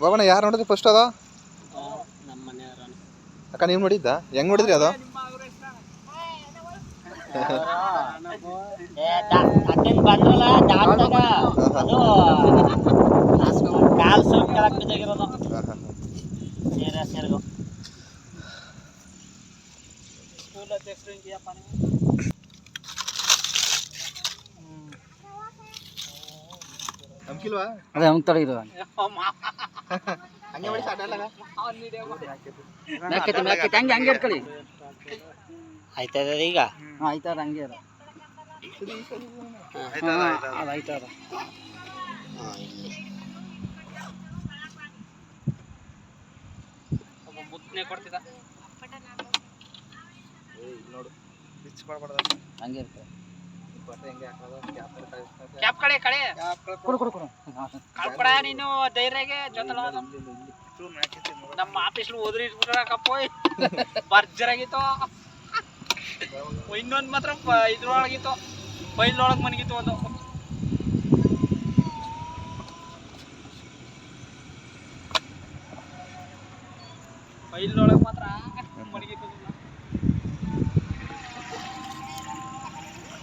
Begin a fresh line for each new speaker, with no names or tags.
ಬಾಬಣ್ಣ ಯಾರು ನೋಡಿದ್ರಿ ಫಸ್ಟ್ ಅದ?
ನಮ್ಮ ಮನೆಯವ್ರ
ಅಕ್ಕ ನೀವು ನೋಡಿದ್ದ? ಹೆಂಗ್ ನೋಡಿದ್ರಿ ಅದು?
ಅದೇನ್ ಬಂದ್ರಲ್ಲ ದಾಟ್ದಾಗ ಅದು ಕಾಲ್ ಸೋಪ್ ಕೆಳಗ್ ಬಿದ್ದಾಗಿರೋದು
ಹಾಂ ಹಾಂ
ಸೇರ ಸೇರ್ಗು ಸ್ಕೂಲ್ ಅಧ್ಯಕ್ಷರು ಹಿಂಗಿಯಪ್ಪ ನೀವು
ನಂಬಿಕಿಲ್ವಾ
ಅದೇ
ಹಂಗೆ ಮಾಡಿ ಸಾಟಲ್ಲ
ಮ್ಯಾಕೈತೆ ಮ್ಯಾಕೈತೆ. ಹಂಗೆ ಹಂಗೆ ಇಟ್ಕೊಳ್ಳಿ. ಆಯ್ತದ ಈಗ? ಹಾಂ ಆಯ್ತದ ಹಂಗೆ ಇರು ಅದು ಆಯ್ತದ ಒಬ್ಬ ಮುತ್ತನೆ ಕೊಡ್ತಿದ್ದ
ನೋಡು ಬಿಚ್ ಮಾಡ್ಬಾರ್ದು
ಹಂಗೆ ಇರ್ತದೆ.
ಕ್ಯಾಪ್
ಕಡೆ? ಕಡೆ ಕೊಡು ಕೊಡು. ಕೊಡು ಕಳ್ಕೊಡ ನೀನು ಧೈರ್ಯಗೆ ನಮ್ಮ ಆಫೀಸ್ ಓದ್ರಿ ಇಟ್ಬಿಟ್ರ ಕಪ್ಪೋಯ್ ಭರ್ಜರಾಗಿತ್ತು. ಇನ್ನೊಂದು ಮಾತ್ರ ಇದ್ರೊಳಗಿತ್ತು. ಬೈಲೊಳಗೆ ಮನಗಿತ್ತು ಒಂದು ಬೈಲೊಳಗೆ ಮಾತ್ರ.